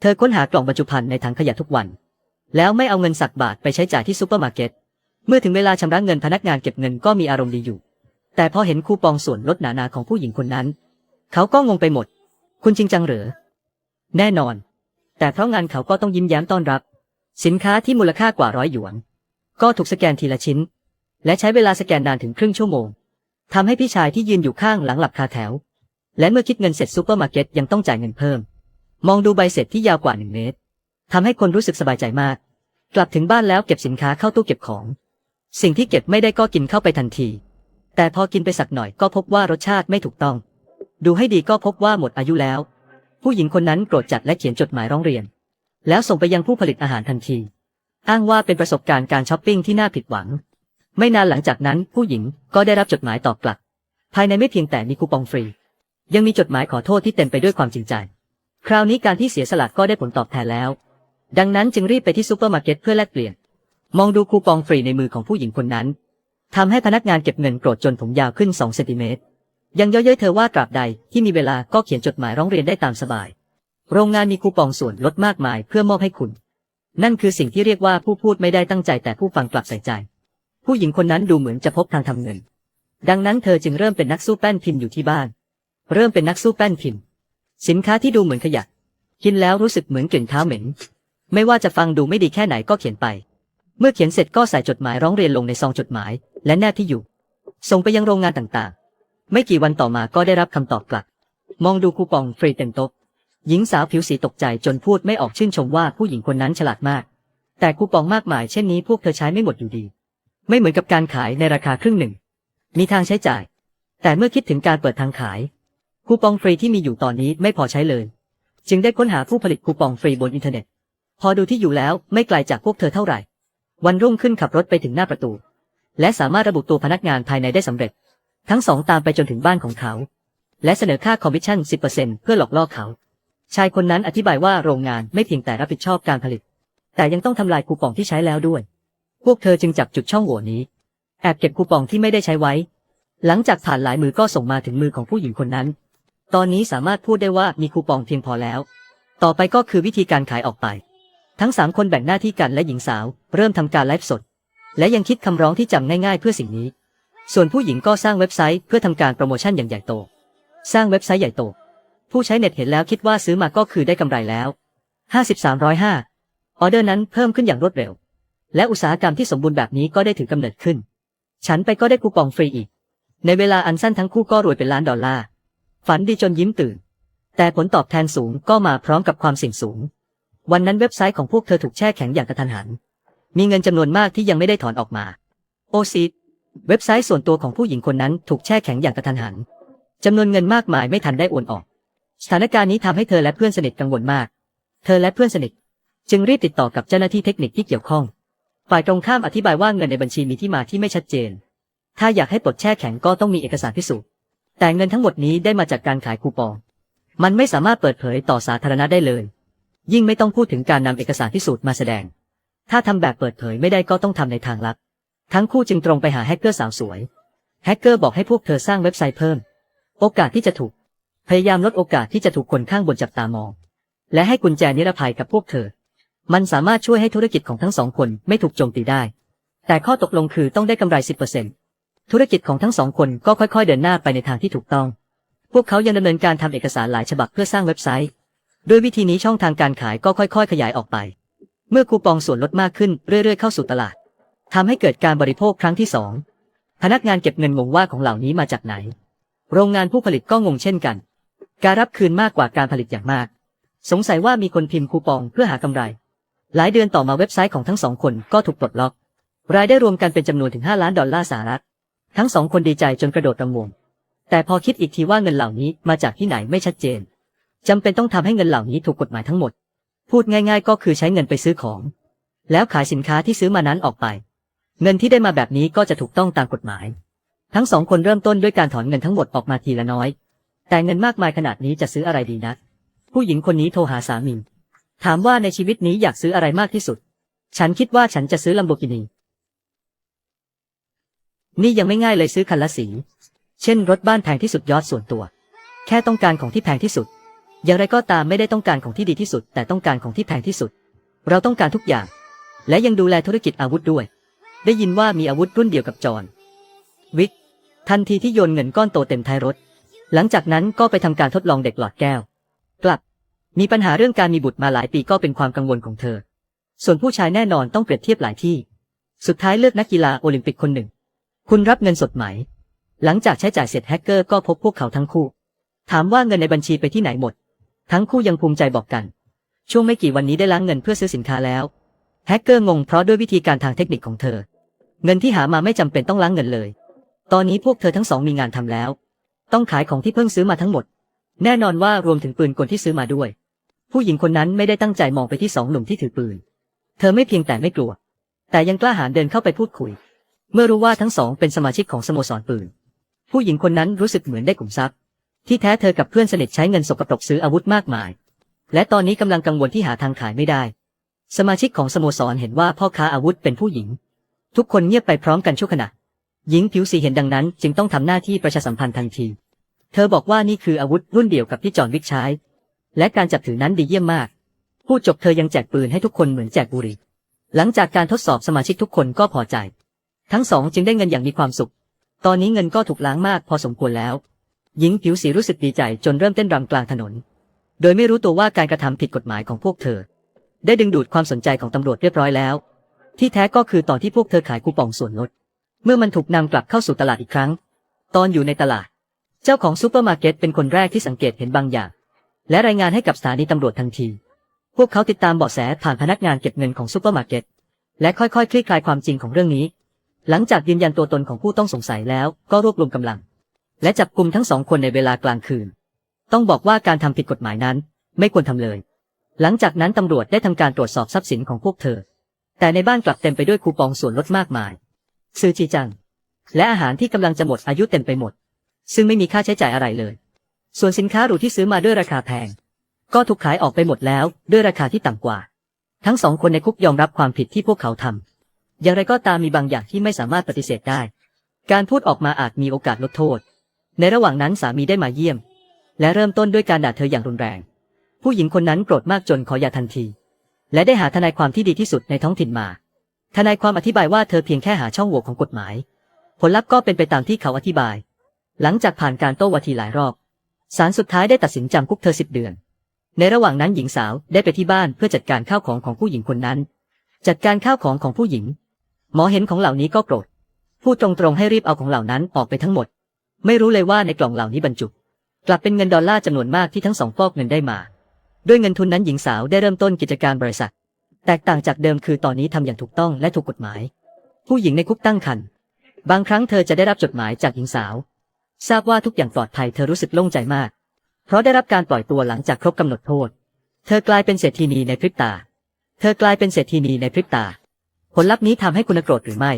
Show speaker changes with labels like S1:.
S1: เธอค้นหากล่องบรรจุภัณฑ์ในถังขยะทุกวัน แล้วไม่เอาเงินสักบาทไปใช้จ่ายที่ซูเปอร์มาร์เก็ต เมื่อถึงเวลาชำระเงินพนักงานเก็บเงินก็มีอารมณ์ดีอยู่ แต่พอเห็นคูปองส่วนลดหนาๆของผู้หญิงคนนั้น เขาก็งงไปหมด คุณจริงจังเหรอ แน่นอน แต่เพราะงานเขาก็ต้องยิ้มแย้มต้อนรับ สินค้าที่มูลค่ากว่าร้อยหยวน ก็ถูกสแกนทีละชิ้น และใช้เวลาสแกนนานถึงครึ่งชั่วโมงทำให้พี่ชายที่ยืนอยู่ข้างหลังหลับคาแถว และเมื่อคิดเงินเสร็จซูเปอร์มาร์เก็ตยังต้องจ่ายเงินเพิ่ม มองดูใบเสร็จที่ยาวกว่าหนึ่งเมตรทำให้คนรู้สึกสบายใจมาก กลับถึงบ้านแล้วเก็บสินค้าเข้าตู้เก็บของ สิ่งที่เก็บไม่ได้ก็กินเข้าไปทันที แต่พอกินไปสักหน่อยก็พบว่ารสชาติไม่ถูกต้อง ดูให้ดีก็พบว่าหมดอายุแล้ว ผู้หญิงคนนั้นโกรธจัดและเขียนจดหมายร้องเรียน แล้วส่งไปยังผู้ผลิตอาหารทันที อ้างว่าเป็นประสบการณ์การช้อปปิ้งที่น่าผิดหวัง ไม่นานหลังจากนั้นผู้หญิงก็ได้รับจดหมายตอบกลับ ภายในไม่เพียงแต่มีคูปองฟรี ยังมีจดหมายขอโทษที่เต็มไปด้วยความจริงใจ คราวนี้การที่เสียสละก็ได้ผลตอบแทนแล้ว ดังนั้นจึงรีบไปที่ซูเปอร์มาร์เก็ตเพื่อแลกเปลี่ยน มองดูคูปองฟรีในมือของผู้หญิงคนนั้นทำให้พนักงานเก็บเงินโกรธจนผมยาวขึ้น2เซนติเมตรยังเย้ยเย้ยเธอว่าตราบใดที่มีเวลาก็เขียนจดหมายร้องเรียนได้ตามสบาย โรงงานมีคูปองส่วนลดมากมายเพื่อมอบให้คุณ นั่นคือสิ่งที่เรียกว่าผู้พูดไม่ได้ตั้งใจแต่ผู้ฟังกลับใส่ใจ ผู้หญิงคนนั้นดูเหมือนจะพบทางทำเงิน ดังนั้นเธอจึงเริ่มเป็นนักสู้แป้นพิมพ์อยู่ที่บ้าน เริ่มเป็นนักสู้แป้นพิมพ์ สินค้าที่ดูเหมือนขยะ กินแล้วรู้สึกเหมือนกลิ่นเท้าเหม็น ไม่ว่าจะฟังดูไม่ดีแค่ไหนก็เขียนไป เมื่อเขียนเสร็จก็ใส่จดหมายร้องเรียนลงในซองจดหมาย และแนบที่อยู่ ส่งไปยังโรงงานต่างๆ ไม่กี่วันต่อมาก็ได้รับคำตอบกลับ มองดูคูปองฟรีเต็มโต๊ะหญิงสาวผิวสีตกใจจนพูดไม่ออกชื่นชมว่าผู้หญิงคนนั้นฉลาดมาก แต่คูปองมากมายเช่นนี้พวกเธอใช้ไม่หมดอยู่ดี ไม่เหมือนกับการขายในราคาครึ่งหนึ่ง มีทางใช้จ่าย แต่เมื่อคิดถึงการเปิดทางขาย คูปองฟรีที่มีอยู่ตอนนี้ไม่พอใช้เลย จึงได้ค้นหาผู้ผลิตคูปองฟรีบนอินเทอร์เน็ต พอดูที่อยู่แล้วไม่ไกลจากพวกเธอเท่าไหร่ วันรุ่งขึ้นขับรถไปถึงหน้าประตู และสามารถระบุตัวพนักงานภายในได้สำเร็จ ทั้งสองตามไปจนถึงบ้านของเขา และเสนอค่าคอมมิชชั่น 10%เพื่อหลอกล่อเขา ชายคนนั้นอธิบายว่าโรงงานไม่เพียงแต่รับผิดชอบการผลิต แต่ยังต้องทำลายคูปองที่ใช้แล้วด้วย พวกเธอจึงจับจุดช่องโหว่นี้ แอบเก็บคูปองที่ไม่ได้ใช้ไว้ หลังจากผ่านหลายมือก็ส่งมาถึงมือของผู้หญิงคนนั้น ตอนนี้สามารถพูดได้ว่ามีคูปองเพียงพอแล้ว ต่อไปก็คือวิธีการขายออกไป ทั้งสามคนแบ่งหน้าที่กันและหญิงสาวเริ่มทำการไลฟ์สด และยังคิดคำร้องที่จำง่ายๆเพื่อสิ่งนี้ ส่วนผู้หญิงก็สร้างเว็บไซต์เพื่อทำการโปรโมชั่นอย่างใหญ่โต สร้างเว็บไซต์ใหญ่โต ผู้ใช้เน็ตเห็นแล้วคิดว่าซื้อมาก็คือได้กำไรแล้ว5305ออเดอร์นั้นเพิ่มขึ้นอย่างรวดเร็ว และอุตสาหกรรมที่สมบูรณ์แบบนี้ก็ได้ถือกำเนิดขึ้น ฉันไปก็ได้คูปองฟรีอีก ในเวลาอันสั้นทั้งคู่ก็รวยเป็นล้านดอลลาร์ ฝันดีจนยิ้มตื่น แต่ผลตอบแทนสูงก็มาพร้อมกับความเสี่ยงสูง วันนั้นเว็บไซต์ของพวกเธอถูกแช่แข็งอย่างกระทันหัน มีเงินจำนวนมากที่ยังไม่ได้ถอนออกมา โอซีดเว็บไซต์ส่วนตัวของผู้หญิงคนนั้นถูกแช่แข็งอย่างกระทันหันจำนวนเงินมากมายไม่ทันได้โอนออก สถานการณ์นี้ทำให้เธอและเพื่อนสนิทกังวลมาก เธอและเพื่อนสนิท จึงรีบติดต่อกับเจ้าหน้าที่เทคนิคที่เกี่ยวข้อง ฝ่ายตรงข้ามอธิบายว่าเงินในบัญชีมีที่มาที่ไม่ชัดเจน ถ้าอยากให้ปลดแช่แข็งก็ต้องมีเอกสารพิสูจน์ แต่เงินทั้งหมดนี้ได้มาจากการขายคูปอง มันไม่สามารถเปิดเผยต่อสาธารณะได้เลย ยิ่งไม่ต้องพูดถึงการนำเอกสารพิสูจน์มาแสดง ถ้าทำแบบเปิดเผยไม่ได้ก็ต้องทำในทางลับ ทั้งคู่จึงตรงไปหาแฮกเกอร์สาวสวย แฮกเกอร์บอกให้พวกเธอสร้างเว็บไซต์เพิ่ม โอกาสที่จะถูก พยายามลดโอกาสที่จะถูกคนข้างบนจับตามอง และให้กุญแจนิรภัยกับพวกเธอ มันสามารถช่วยให้ธุรกิจของทั้งสองคนไม่ถูกโจมตีได้ แต่ข้อตกลงคือต้องได้กำไร10% ธุรกิจของทั้งสองคนก็ค่อยๆ เดินหน้าไปในทางที่ถูกต้อง พวกเขายังดำเนินการทำเอกสารหลายฉบับเพื่อสร้างเว็บไซต์ ด้วยวิธีนี้ช่องทางการขายก็ค่อยๆ ขยายออกไป เมื่อคูปองส่วนลดมากขึ้นเรื่อยๆ เข้าสู่ตลาดทำให้เกิดการบริโภคครั้งที่สองพนักงานเก็บเงินงงว่าของเหล่านี้มาจากไหน โรงงานผู้ผลิตก็งงเช่นกัน การรับคืนมากกว่าการผลิตอย่างมาก สงสัยว่ามีคนพิมพ์คูปองเพื่อหากำไร หลายเดือนต่อมาเว็บไซต์ของทั้งสองคนก็ถูกปลดล็อก รายได้รวมกันเป็นจำนวนถึง 5 ล้านดอลลาร์สหรัฐ ทั้งสองคนดีใจจนกระโดดระงมแต่พอคิดอีกทีว่าเงินเหล่านี้มาจากที่ไหนไม่ชัดเจนจำเป็นต้องทำให้เงินเหล่านี้ถูกกฎหมายทั้งหมด พูดง่าย ๆ ก็คือใช้เงินไปซื้อของ แล้วขายสินค้าที่ซื้อมานั้นออกไป เงินที่ได้มาแบบนี้ก็จะถูกต้องตามกฎหมาย ทั้งสองคนเริ่มต้นด้วยการถอนเงินทั้งหมดออกมาทีละน้อย แต่เงินมากมายขนาดนี้จะซื้ออะไรดีนะผู้หญิงคนนี้โทรหาสามีถามว่าในชีวิตนี้อยากซื้ออะไรมากที่สุด ฉันคิดว่าฉันจะซื้อลัมโบกินี นี่ยังไม่ง่ายเลยซื้อคันละสี เช่นรถบ้านแพงที่สุดยอดส่วนตัว แค่ต้องการของที่แพงที่สุด อย่างไรก็ตามไม่ได้ต้องการของที่ดีที่สุด แต่ต้องการของที่แพงที่สุด เราต้องการทุกอย่าง และยังดูแลธุรกิจอาวุธด้วย ได้ยินว่ามีอาวุธรุ่นเดียวกับจอนวิกทันทีที่โยนเงินก้อนโตเต็มท้ายรถ หลังจากนั้นก็ไปทำการทดลองเด็กหลอดแก้ว กลับ มีปัญหาเรื่องการมีบุตรมาหลายปีก็เป็นความกังวลของเธอ ส่วนผู้ชายแน่นอนต้องเปรียบเทียบหลายที่ สุดท้ายเลือกนักกีฬาโอลิมปิกคนหนึ่ง คุณรับเงินสดไหม หลังจากใช้จ่ายเสร็จแฮกเกอร์ก็พบพวกเขาทั้งคู่ ถามว่าเงินในบัญชีไปที่ไหนหมด ทั้งคู่ยังภูมิใจบอกกัน ช่วงไม่กี่วันนี้ได้ล้างเงินเพื่อซื้อสินค้าแล้ว แฮกเกอร์งงเพราะด้วยวิธีการทางเทคนิคของเธอ เงินที่หามาไม่จำเป็นต้องล้างเงินเลย ตอนนี้พวกเธอทั้งสองมีงานทำแล้ว ต้องขายของที่เพิ่งซื้อมาทั้งหมด แน่นอนว่ารวมถึงปืนกลที่ซื้อมาด้วย ผู้หญิงคนนั้นไม่ได้ตั้งใจมองไปที่สองหนุ่มที่ถือปืน เธอไม่เพียงแต่ไม่กลัว แต่ยังกล้าหาญเดินเข้าไปพูดคุย เมื่อรู้ว่าทั้งสองเป็นสมาชิกของสโมสรปืน ผู้หญิงคนนั้นรู้สึกเหมือนได้ขุมทรัพย์ ที่แท้เธอกับเพื่อนสนิทใช้เงินสกปรกซื้ออาวุธมากมาย และตอนนี้กำลังกังวลที่หาทางขายไม่ได้ สมาชิกของสโมสรเห็นว่าพ่อค้าอาวุธเป็นผู้หญิง ทุกคนเงียบไปพร้อมกันชั่วขณะหญิงผิวสีเห็นดังนั้น จึงต้องทำหน้าที่ประชาสัมพันธ์ทันที เธอบอกว่านี่คืออาวุธรุ่นเดียวกับที่จอห์นวิกใช้ และการจับถือนั้นดีเยี่ยมมากพูดจบเธอยังแจกปืนให้ทุกคนเหมือนแจกบุหรี่ หลังจากการทดสอบสมาชิกทุกคนก็พอใจ ทั้งสองจึงได้เงินอย่างมีความสุข ตอนนี้เงินก็ถูกล้างมากพอสมควรแล้ว หญิงผิวสีรู้สึกดีใจจนเริ่มเต้นรำกลางถนน โดยไม่รู้ตัวว่าการกระทำผิดกฎหมายของพวกเธอ ได้ดึงดูดความสนใจของตำรวจเรียบร้อยแล้ว ที่แท้ก็คือตอนที่พวกเธอขายคูปองส่วนลด เมื่อมันถูกนำกลับเข้าสู่ตลาดอีกครั้ง ตอนอยู่ในตลาด เจ้าของซูเปอร์มาร์เก็ตเป็นคนแรกที่สังเกตเห็นบางอย่าง และรายงานให้กับสถานีตำรวจทันที พวกเขาติดตามเบาะแสผ่านพนักงานเก็บเงินของซูเปอร์มาร์เก็ตและค่อยๆคลี่คลายความจริงของเรื่องนี้ หลังจากยืนยันตัวตนของผู้ต้องสงสัยแล้วก็รวบรวมกำลัง และจับกลุ่มทั้งสองคนในเวลากลางคืน ต้องบอกว่าการทำผิดกฎหมายนั้นไม่ควรทำเลย หลังจากนั้นตำรวจได้ทำการตรวจสอบทรัพย์สินของพวกเธอ แต่ในบ้านกลับเต็มไปด้วยคูปองส่วนลดมากมาย ซื้อจีจัง และอาหารที่กำลังจะหมดอายุเต็มไปหมด ซึ่งไม่มีค่าใช้จ่ายอะไรเลย ส่วนสินค้าหรูที่ซื้อมาด้วยราคาแพง ก็ถูกขายออกไปหมดแล้วด้วยราคาที่ต่ำกว่า ทั้งสองคนในคุกยอมรับความผิดที่พวกเขาทำ อย่างไรก็ตามมีบางอย่างที่ไม่สามารถปฏิเสธได้ การพูดออกมาอาจมีโอกาสลดโทษ ในระหว่างนั้นสามีได้มาเยี่ยม และเริ่มต้นด้วยการด่าเธออย่างรุนแรง ผู้หญิงคนนั้นโกรธมากจนขอหย่าทันที และได้หาทนายความที่ดีที่สุดในท้องถิ่นมา ทนายความอธิบายว่าเธอเพียงแค่หาช่องโหว่ของกฎหมาย ผลลัพธ์ก็เป็นไปตามที่เขาอธิบาย หลังจากผ่านการโต้วาทีหลายรอบศาลสุดท้ายได้ตัดสินจำคุกเธอสิบเดือน ในระหว่างนั้นหญิงสาวได้ไปที่บ้านเพื่อจัดการข้าวของของผู้หญิงคนนั้น จัดการข้าวของของผู้หญิง หมอเห็นของเหล่านี้ก็โกรธ พูดตรงๆให้รีบเอาของเหล่านั้นออกไปทั้งหมด ไม่รู้เลยว่าในกล่องเหล่านี้บรรจุ กลับเป็นเงินดอลลาร์จำนวนมากที่ทั้งสองฟอกเงินได้มา ด้วยเงินทุนนั้นหญิงสาวได้เริ่มต้นกิจการบริษัท แตกต่างจากเดิมคือตอนนี้ทำอย่างถูกต้องและถูกกฎหมาย ผู้หญิงในคุกตั้งครรภ์บางครั้งเธอจะได้รับจดหมายจากหญิงสาว ทราบว่าทุกอย่างปลอดภัยเธอรู้สึกโล่งใจมาก เพราะได้รับการปล่อยตัวหลังจากครบกำหนดโทษ เธอกลายเป็นเศรษฐีนีในพริบตา เธอกลายเป็นเศรษฐีนีในพริบตา ผลลัพธ์นี้ทำให้คุณโกรธหรือไม่